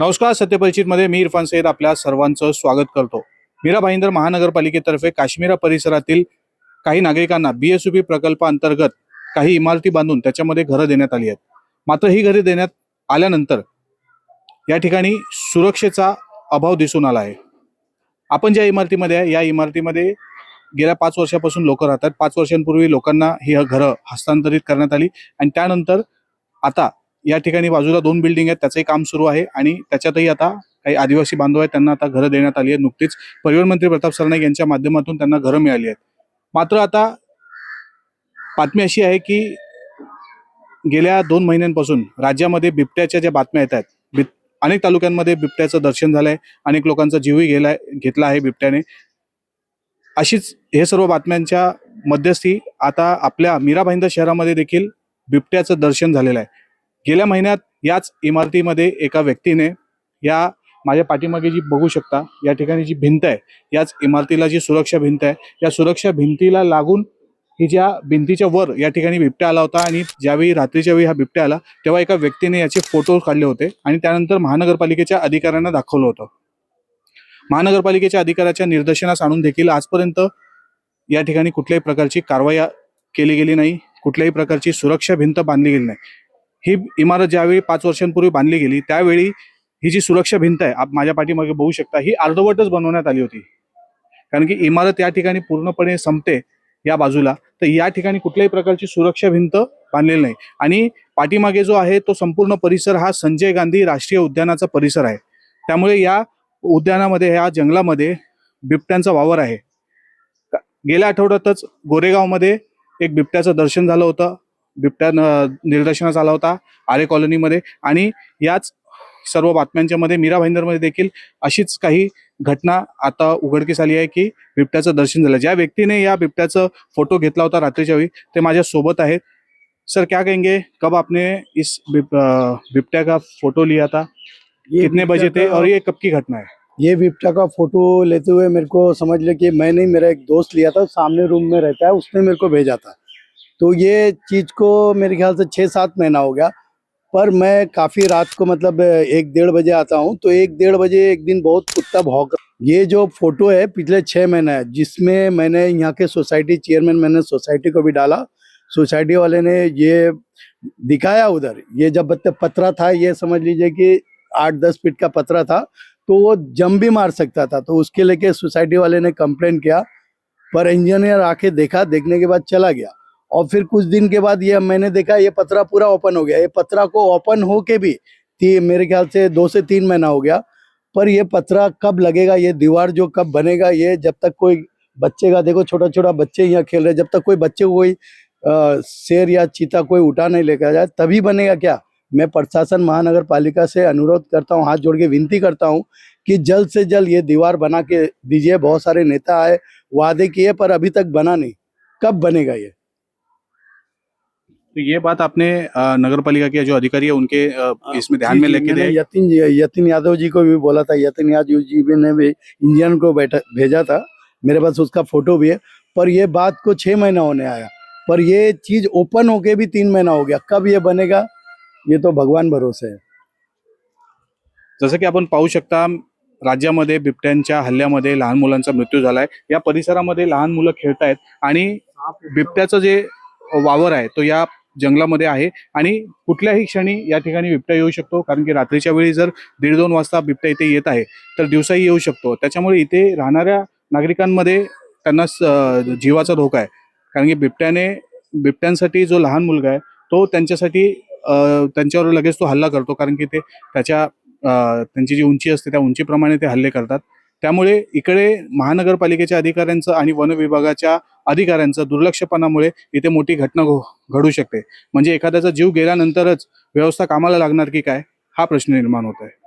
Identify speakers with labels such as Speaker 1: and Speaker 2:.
Speaker 1: नमस्कार सत्यपरिचितमध्ये मी इरफान सईद आपल्या सर्वांचं स्वागत करतो. मीरा भाईंदर महानगरपालिकेतर्फे काश्मीरा परिसरातील काही नागरिकांना बीएसयूपी प्रकल्पाअंतर्गत काही इमारती बांधून त्याच्यामध्ये घरं देण्यात आली आहेत. मात्र ही घरे देण्यात आल्यानंतर या ठिकाणी सुरक्षेचा अभाव दिसून आला आहे. आपण ज्या इमारतीमध्ये आहे या इमारतीमध्ये गेल्या पाच वर्षापासून लोक राहतात. पाच वर्षांपूर्वी लोकांना ही घरं हस्तांतरित करण्यात आली आणि त्यानंतर आता या ठिकाणी बाजूला दोन बिल्डिंग आहेत त्याचंही काम सुरू आहे आणि त्याच्यातही आता काही आदिवासी बांधव आहेत त्यांना आता घरं देण्यात आली आहेत नुकतीच. परिवहन मंत्री प्रताप सरनाईक यांच्या माध्यमातून त्यांना घरं मिळाली आहेत. मात्र आता बातमी अशी आहे की गेल्या दोन महिन्यांपासून राज्यामध्ये बिबट्याच्या ज्या बातम्या येत आहेत अनेक तालुक्यांमध्ये बिबट्याचं दर्शन झालंय अनेक लोकांचा जीवही गेला घेतला आहे बिबट्याने. अशीच हे सर्व बातम्यांच्या मध्यस्थी आता आपल्या मीराभाईंदर शहरामध्ये देखील बिबट्याचं दर्शन झालेलं आहे. गेल्या महिन्यात याच इमारतीमध्ये एका व्यक्तीने या माझ्या पाठीमागे जी बघू शकता या ठिकाणी जी भिंत आहे याच इमारतीला जी सुरक्षा भिंत आहे या सुरक्षा भिंतीला लागून ही ज्या भिंतीच्या वर या ठिकाणी बिबट्या आला होता आणि ज्यावेळी रात्रीच्या वेळी हा बिबट्या आला तेव्हा एका व्यक्तीने याचे फोटो काढले होते आणि त्यानंतर महानगरपालिकेच्या अधिकाऱ्यांना दाखवलं होतं. महानगरपालिकेच्या अधिकाऱ्याच्या निर्देशनास आणून देखील आजपर्यंत या ठिकाणी कुठल्याही प्रकारची कारवाई केली गेली नाही कुठल्याही प्रकारची सुरक्षा भिंत बांधली गेली नाही. ही इमारत ज्यावेळी पाच वर्षांपूर्वी बांधली गेली त्यावेळी ही जी सुरक्षा भिंत आहे आप माझ्या पाठीमागे बघू शकता ही अर्धवटच बनवण्यात आली होती. कारण की इमारत या ठिकाणी पूर्णपणे संपते या बाजूला तर या ठिकाणी कुठल्याही प्रकारची सुरक्षा भिंत बांधलेली नाही. आणि पाठीमागे जो आहे तो संपूर्ण परिसर हा संजय गांधी राष्ट्रीय उद्यानाचा परिसर आहे. त्यामुळे या उद्यानामध्ये या जंगलामध्ये बिबट्यांचा वावर आहे. गेल्या आठवड्यातच गोरेगावमध्ये एक बिबट्याचं दर्शन झालं होतं. बिबट्या न- निदर्शनास आला होता आरे कॉलनीमध्ये. आणि याच सर्व बातम्यांच्या मध्ये मीरा भाईंदरमध्ये देखील अशीच काही घटना आता उघडकीस आली आहे की बिबट्याचं दर्शन झालं. ज्या व्यक्तीने या बिबट्याचं फोटो घेतला होता रात्रीच्या वेळी ते माझ्या सोबत आहेत. सर क्या कहेंगे? कब आपने इस बिबट्या का फोटो लिया था?
Speaker 2: ये
Speaker 1: कितने बजे
Speaker 2: बिबट्या
Speaker 1: थे और ये कब की घटना है?
Speaker 2: ये बिबटा का फोटो लेते हुए मेरे को समझ ले कि मैं नहीं मेरा एक दोस्त लिया था सामने रूम में रहता है उसने मेरे को भेजा था। तो ये चीज़ को मेरे ख्याल से छः सात महीना हो गया, पर मैं काफ़ी रात को मतलब एक डेढ़ बजे आता हूँ तो एक डेढ़ बजे एक दिन बहुत कुत्ता भौंक ये जो फ़ोटो है पिछले छः महीने है, जिसमें मैंने यहाँ के सोसाइटी चेयरमैन, मैंने सोसाइटी को भी डाला, सोसाइटी वाले ने ये दिखाया उधर, ये जब पतरा था, ये समझ लीजिए कि आठ दस फीट का पतरा था तो वो जम भी मार सकता था तो उसके लेके सोसाइटी वाले ने कंप्लेन किया, पर इंजीनियर आके देखा, देखने के बाद चला गया। और फिर कुछ दिन के बाद ये मैंने देखा, ये पतरा पूरा ओपन हो गया। ये पतरा को ओपन हो के भी मेरे ख्याल से दो से तीन महीना हो गया। पर ये पतरा कब लगेगा, ये दीवार जो कब बनेगा, ये जब तक कोई बच्चे का, देखो छोटा छोटा बच्चे यहाँ खेल रहे जब तक कोई बच्चे कोई शेर या चीता कोई उठा नहीं लेकर जाए, तभी बनेगा क्या? मैं प्रशासन महानगर पालिका से अनुरोध करता हूँ, हाथ जोड़ के विनती करता हूँ कि जल्द से जल्द ये दीवार बना के दीजिए। बहुत सारे नेता आए, वादे किए, पर अभी तक बना नहीं। कब बनेगा ये?
Speaker 1: तो ये बात आपने नगर पालिका के जो अधिकारी है उनके इसमें ध्यान में लेके
Speaker 2: यतिन जी- यतिन यादव जी को भी बोला था यतिन यादव जी भी ने भी इंडियन को बैठा भेजा था। मेरे पास उसका फोटो भी है पर ये बात को छह महीना होने आया। पर ये चीज ओपन होके भी तीन महीना हो गया। कब ये बनेगा ये तो भगवान भरोसे है।
Speaker 1: जसं की आपण पाहू शकता राज्यामध्ये बिबट्यांच्या हल्ल्यामध्ये लहान मुलांचा मृत्यू झालाय. या परिसरामध्ये लहान मुलं खेळत आहेत आणि बिबट्याचं जे वावर आहे तो या जंगलामध्ये आहे आणि कुठल्याही क्षणी या ठिकाणी बिबट्या येऊ शकतो कारण की रात्रीच्या वेळी जर दीड दोन वाजता बिबट्या इथे येत आहे तर दिवसाही येऊ शकतो. त्याच्यामुळे इथे राहणाऱ्या नागरिकांमध्ये त्यांना स- जीवाचा धोका आहे. कारण की बिबट्याने बिबट्यांसाठी जो लहान मुलगा आहे तो त्यांच्यासाठी त्यांच्यावर लगेच तो हल्ला करतो कारण की ते त्याच्या त्यांची जी उंची असते त्या उंचीप्रमाणे ते हल्ले करतात. त्यामुळे इकडे महानगरपालिकेच्या अधिकाऱ्यांचं आणि वन विभागाच्या अधिकाऱ्यांचं दुर्लक्षपणामुळे इथे मोठी घटना घडू शकते. म्हणजे एखाद्याचा जीव गेल्यानंतरच व्यवस्था कामाला लागणार की काय? हा प्रश्न निर्माण होत आहे